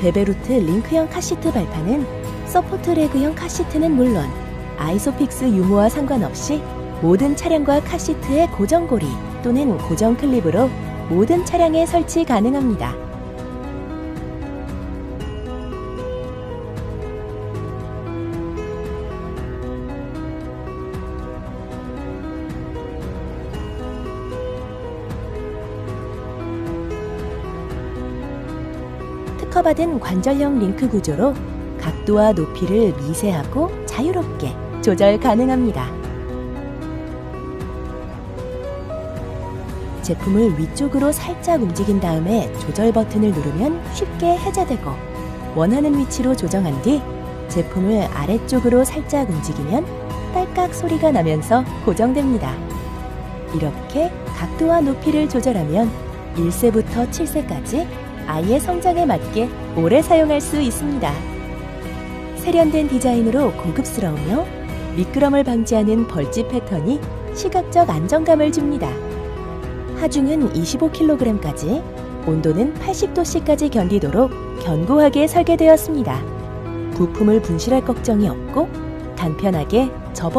베베루트 링크형 카시트 발판은 서포트 레그형 카시트는 물론 아이소픽스 유무와 상관없이 모든 차량과 카시트의 고정고리 또는 고정 클립으로 모든 차량에 설치 가능합니다. 특허받은 관절형 링크 구조로 각도와 높이를 미세하고 자유롭게 조절 가능합니다. 제품을 위쪽으로 살짝 움직인 다음에 조절 버튼을 누르면 쉽게 해제되고 원하는 위치로 조정한 뒤 제품을 아래쪽으로 살짝 움직이면 딸깍 소리가 나면서 고정됩니다. 이렇게 각도와 높이를 조절하면 1세부터 7세까지 아이의 성장에 맞게 오래 사용할 수 있습니다. 세련된 디자인으로 고급스러우며 미끄럼을 방지하는 벌집 패턴이 시각적 안정감을 줍니다. 하중은 25kg까지, 온도는 80도씨까지 견디도록 견고하게 설계되었습니다. 부품을 분실할 걱정이 없고 간편하게 접어